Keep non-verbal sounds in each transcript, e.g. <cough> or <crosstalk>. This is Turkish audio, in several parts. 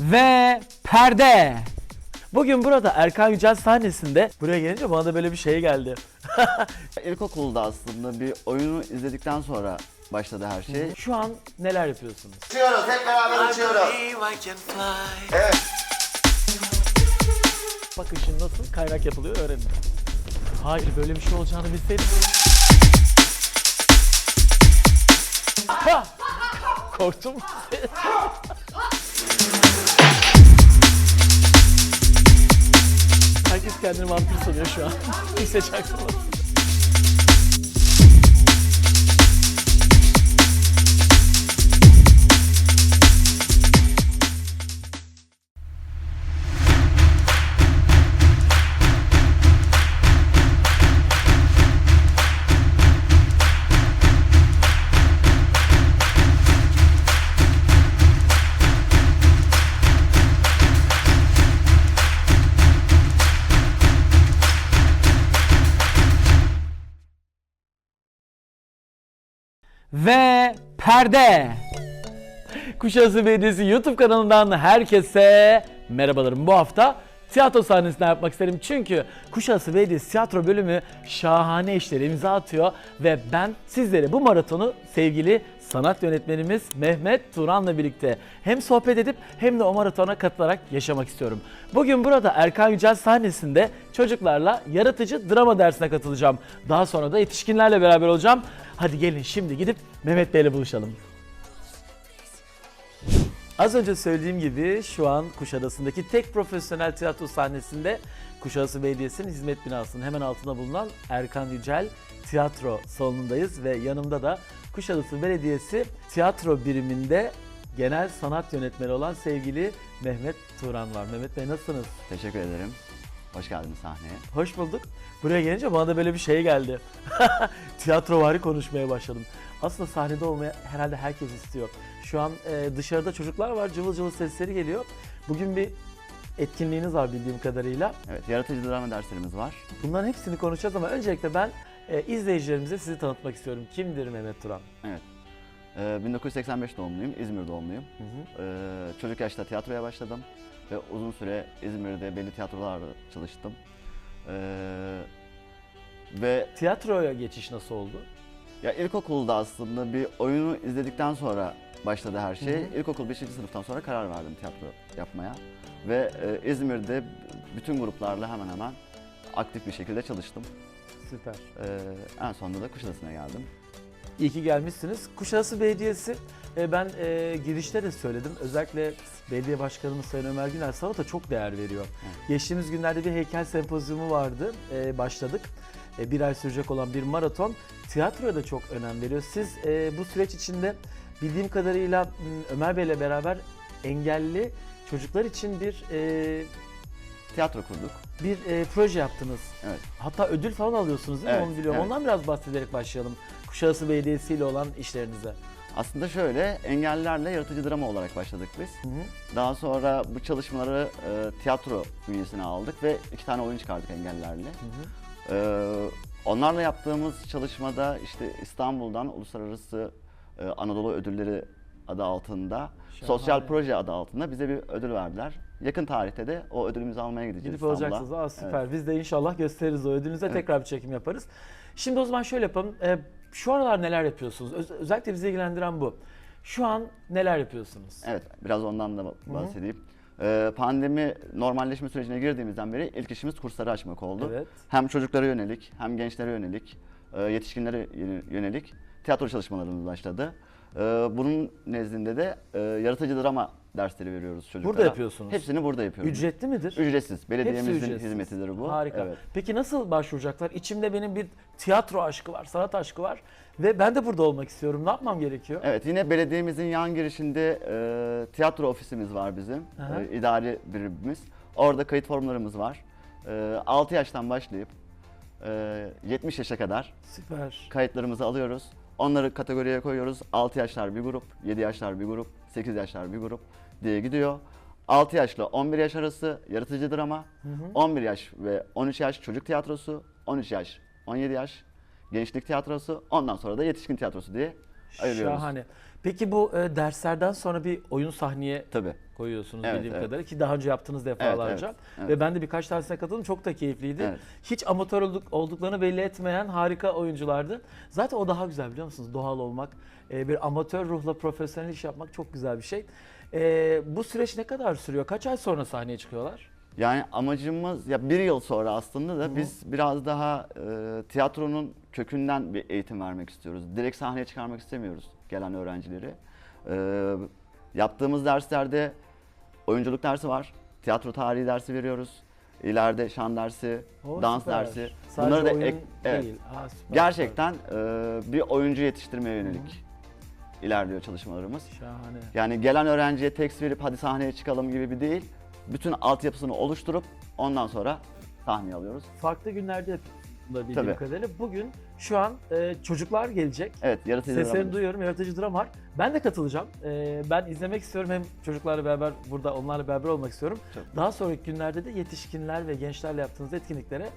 Ve perde. Bugün burada Erkan Yücel sahnesinde buraya gelince bana da böyle bir şey geldi. <laughs> İlkokulda aslında bir oyunu izledikten sonra başladı her şey. Şu an neler yapıyorsunuz? Uçuyoruz, hep beraber uçuyoruz. Bakın şimdi nasıl kaynak yapılıyor öğrenin. Hayır böyle bir şey olacağını bilseydim. Ha! Korktum. <laughs> Herkes kendini vampir sanıyor şu an. <laughs> Kimse çaktırmadı. Ve perde. Kuşadası Belediyesi YouTube kanalından herkese merhabalarım. Bu hafta tiyatro sahnesinde yapmak isterim. Çünkü Kuşadası Belediyesi tiyatro bölümü şahane işlere imza atıyor. Ve ben sizlere bu maratonu sevgili sanat yönetmenimiz Mehmet Turan'la birlikte hem sohbet edip hem de o maratona katılarak yaşamak istiyorum. Bugün burada Erkan Yücel sahnesinde çocuklarla yaratıcı drama dersine katılacağım. Daha sonra da yetişkinlerle beraber olacağım. Hadi gelin şimdi gidip Mehmet Bey'le buluşalım. Az önce söylediğim gibi şu an Kuşadası'ndaki tek profesyonel tiyatro sahnesinde Kuşadası Belediyesi'nin hizmet binasının hemen altında bulunan Erkan Yücel Tiyatro salonundayız ve yanımda da Kuşadası Belediyesi tiyatro biriminde genel sanat yönetmeni olan sevgili Mehmet Turan var. Mehmet Bey nasılsınız? Teşekkür ederim. Hoş geldiniz sahneye. Hoş bulduk. Buraya gelince bana da böyle bir şey geldi. <laughs> Tiyatrovari konuşmaya başladım. Aslında sahnede olmaya herhalde herkes istiyor. Şu an e, dışarıda çocuklar var, cıvıl cıvıl sesleri geliyor. Bugün bir etkinliğiniz var bildiğim kadarıyla. Evet, yaratıcı drama derslerimiz var. Bunların hepsini konuşacağız ama öncelikle ben e, izleyicilerimize sizi tanıtmak istiyorum. Kimdir Mehmet Turan? Evet. Ee, 1985 doğumluyum, İzmir doğumluyum. Ee, çocuk yaşta tiyatroya başladım ve uzun süre İzmir'de belli tiyatrolarda çalıştım. Ee, ve Tiyatroya geçiş nasıl oldu? ya ilkokulda aslında bir oyunu izledikten sonra başladı her şey. Hı hı. İlkokul 5. sınıftan sonra karar verdim tiyatro yapmaya. Ve e, İzmir'de bütün gruplarla hemen hemen aktif bir şekilde çalıştım. Süper. Ee, en sonunda da Kuşadası'na geldim. İyi ki gelmişsiniz. Kuşadası Belediyesi, e, ben e, girişte de söyledim. Özellikle belediye başkanımız Sayın Ömer Güner sanata çok değer veriyor. Evet. Geçtiğimiz günlerde bir heykel sempozyumu vardı. E, başladık. E, bir ay sürecek olan bir maraton. Tiyatroya da çok önem veriyor. Siz e, bu süreç içinde bildiğim kadarıyla Ömer Bey'le beraber engelli çocuklar için bir e, Tiyatro kurduk. bir e, proje yaptınız. Evet. Hatta ödül falan alıyorsunuz değil mi? Evet, Onu biliyorum. evet. Ondan biraz bahsederek başlayalım. Kuşadası Belediyesi ile olan işlerinize. Aslında şöyle, engellilerle yaratıcı drama olarak başladık biz. Hı hı. Daha sonra bu çalışmaları e, tiyatro bünyesine aldık ve iki tane oyun çıkardık engellilerle. Hı hı. E, onlarla yaptığımız çalışmada işte İstanbul'dan Uluslararası e, Anadolu Ödülleri adı altında, Şahane. sosyal proje adı altında bize bir ödül verdiler. Yakın tarihte de o ödülümüzü almaya gideceğiz Gidip İstanbul'a. alacaksınız. Aa, süper. Evet. Biz de inşallah gösteririz o ödülünüze. Evet. Tekrar bir çekim yaparız. Şimdi o zaman şöyle yapalım. Ee, şu aralar neler yapıyorsunuz? Öz- özellikle bizi ilgilendiren bu. Şu an neler yapıyorsunuz? Evet, biraz ondan da bahsedeyim. E, pandemi normalleşme sürecine girdiğimizden beri ilk işimiz kursları açmak oldu. Evet. Hem çocuklara yönelik, hem gençlere yönelik, e, yetişkinlere yö- yönelik tiyatro çalışmalarımız başladı. E, Bunun nezdinde de e, yaratıcı drama dersleri veriyoruz çocuklara. Burada yapıyorsunuz. Hepsini burada yapıyoruz. Ücretli midir? Ücretsiz. Hepsi Belediyemizin ücretsiz. hizmetidir bu. Harika. Evet. Peki nasıl başvuracaklar? İçimde benim bir tiyatro aşkı var, sanat aşkı var ve ben de burada olmak istiyorum. Ne yapmam gerekiyor? Evet yine belediyemizin yan girişinde e, tiyatro ofisimiz var bizim. Aha. E, idari birimimiz. Orada kayıt formlarımız var. E, 6 yaştan başlayıp e, 70 yaşa kadar Süper. kayıtlarımızı alıyoruz. Onları kategoriye koyuyoruz. 6 yaşlar bir grup, 7 yaşlar bir grup, 8 yaşlar bir grup diye gidiyor. 6 yaşla 11 yaş arası yaratıcı drama, 11 yaş ve 13 yaş çocuk tiyatrosu, 13 yaş, 17 yaş gençlik tiyatrosu, ondan sonra da yetişkin tiyatrosu diye ayırıyoruz. Şahane. Peki bu e, derslerden sonra bir oyun sahneye Tabii. koyuyorsunuz Evet, bildiğim evet. kadarıyla ki daha önce yaptınız defalarca. evet, evet. Ve ben de birkaç tanesine katıldım çok da keyifliydi. Evet. Hiç amatör olduk, olduklarını belli etmeyen harika oyunculardı. Zaten o daha güzel biliyor musunuz? Doğal olmak, e, bir amatör ruhla profesyonel iş yapmak çok güzel bir şey. E, bu süreç ne kadar sürüyor? Kaç ay sonra sahneye çıkıyorlar? Yani amacımız ya bir yıl sonra aslında da biz biraz daha e, tiyatronun kökünden bir eğitim vermek istiyoruz. Direkt sahneye çıkarmak istemiyoruz gelen öğrencileri. E, yaptığımız derslerde oyunculuk dersi var, tiyatro tarihi dersi veriyoruz. İleride şan dersi, O dans süper. dersi. Sadece Bunları da ek- evet. değil. Aa, süper, Gerçekten e, bir oyuncu yetiştirmeye yönelik ilerliyor çalışmalarımız. Şahane. Yani gelen öğrenciye tekst verip hadi sahneye çıkalım gibi bir değil. Bütün altyapısını oluşturup ondan sonra sahneye alıyoruz. Farklı günlerde da bildiğim Tabii. kadarıyla bugün şu an e, çocuklar gelecek. Evet, yaratıcı Seslerini drama. duyuyorum. Yaratıcı dram var. Ben de katılacağım. Ee, ben izlemek istiyorum. Hem çocuklarla beraber burada onlarla beraber olmak istiyorum. Çok Daha sonraki günlerde de yetişkinler ve gençlerle yaptığınız etkinliklere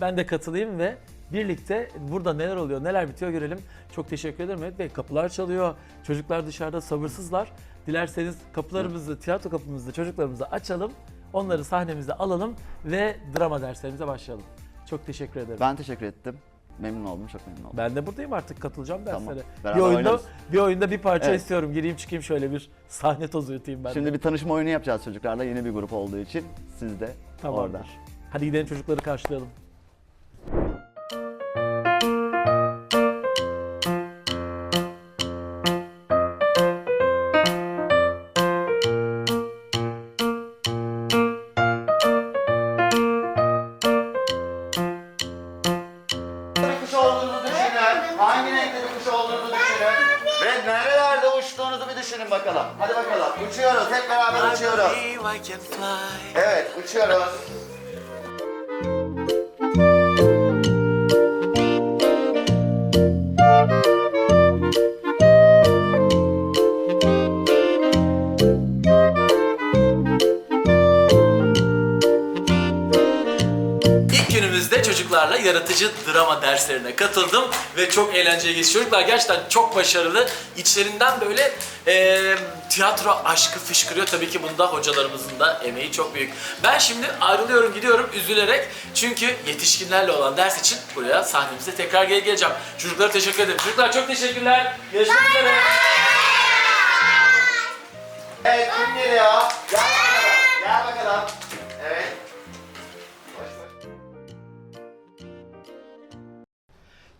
ben de katılayım ve birlikte burada neler oluyor, neler bitiyor görelim. Çok teşekkür ederim Mehmet Bey. Kapılar çalıyor. Çocuklar dışarıda sabırsızlar. Dilerseniz kapılarımızı, tiyatro kapımızı çocuklarımıza açalım. Onları sahnemize alalım ve drama derslerimize başlayalım. Çok teşekkür ederim. Ben teşekkür ettim. Memnun oldum, çok memnun oldum. Ben de buradayım artık katılacağım Tamam, derslere. beraber Bir oyunda oynarız. bir oyunda bir parça Evet. istiyorum. Gireyim çıkayım şöyle bir sahne tozu yutayım ben. de. Şimdi bir tanışma oyunu yapacağız çocuklarla. Yeni bir grup olduğu için siz de Tamamdır. orada. Hadi gidelim çocukları karşılayalım. Beraber uçuyoruz. Evet, uçuyoruz. Çocuklarla yaratıcı drama derslerine katıldım ve çok eğlenceli geçti. Çocuklar gerçekten çok başarılı. İçlerinden böyle e, tiyatro aşkı fışkırıyor. Tabii ki bunda hocalarımızın da emeği çok büyük. Ben şimdi ayrılıyorum gidiyorum üzülerek. Çünkü yetişkinlerle olan ders için buraya sahnemize tekrar geri geleceğim. Çocuklara teşekkür ederim. Çocuklar çok teşekkürler. Görüşmek üzere.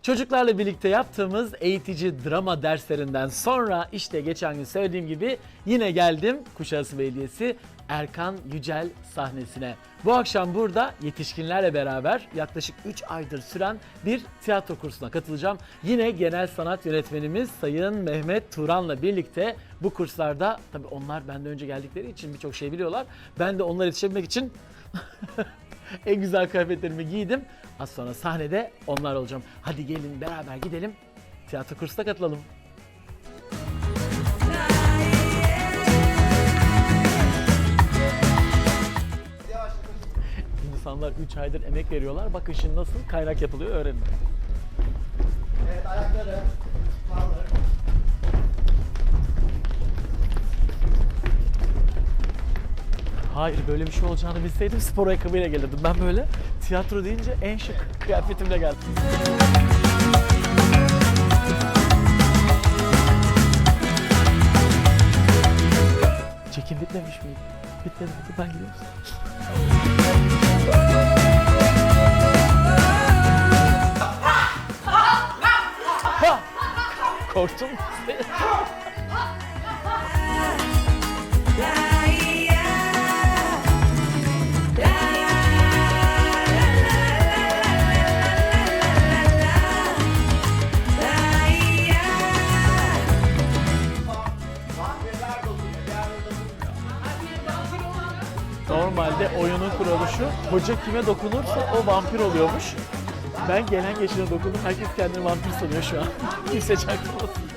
Çocuklarla birlikte yaptığımız eğitici drama derslerinden sonra işte geçen gün söylediğim gibi yine geldim Kuşadası Belediyesi Erkan Yücel sahnesine. Bu akşam burada yetişkinlerle beraber yaklaşık 3 aydır süren bir tiyatro kursuna katılacağım. Yine genel sanat yönetmenimiz Sayın Mehmet Turan'la birlikte bu kurslarda tabii onlar benden önce geldikleri için birçok şey biliyorlar. Ben de onlara yetişebilmek için <laughs> en güzel kıyafetlerimi giydim. Az sonra sahnede onlar olacağım. Hadi gelin beraber gidelim. Tiyatro kursuna katılalım. İnsanlar 3 aydır emek veriyorlar. Bakın şimdi nasıl kaynak yapılıyor öğrenin. Evet, ayakları. Kaldır. Hayır böyle bir şey olacağını bilseydim spor ayakkabıyla gelirdim. Ben böyle tiyatro deyince en şık kıyafetimle geldim. Çekim bitmemiş miydi? Bitmedi bitti ben gidiyorum. Korktum. Normalde oyunun kuralı şu, hoca kime dokunursa o vampir oluyormuş. Ben gelen geçene dokundum, herkes kendini vampir sanıyor şu an. <laughs> Kimse çaktırmasın.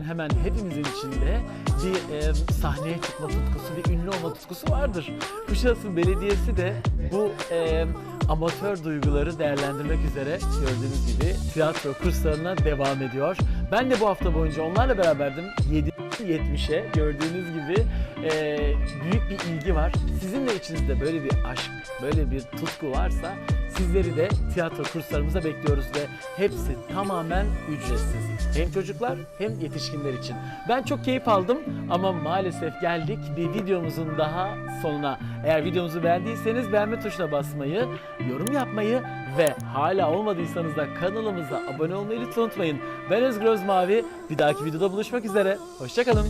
Hemen hepimizin içinde bir e, sahneye çıkma tutkusu, bir ünlü olma tutkusu vardır. Kuşadası Belediyesi de bu e, amatör duyguları değerlendirmek üzere gördüğünüz gibi tiyatro kurslarına devam ediyor. Ben de bu hafta boyunca onlarla beraberdim. 7 70'e gördüğünüz gibi e, büyük bir ilgi var. Sizin de içinizde böyle bir aşk, böyle bir tutku varsa sizleri de tiyatro kurslarımıza bekliyoruz ve hepsi tamamen ücretsiz. Hem çocuklar hem yetişkinler için. Ben çok keyif aldım ama maalesef geldik bir videomuzun daha sonuna. Eğer videomuzu beğendiyseniz beğenme tuşuna basmayı, yorum yapmayı ve hala olmadıysanız da kanalımıza abone olmayı lütfen unutmayın. Ben Özgür Özmavi. Bir dahaki videoda buluşmak üzere. Hoşçakalın.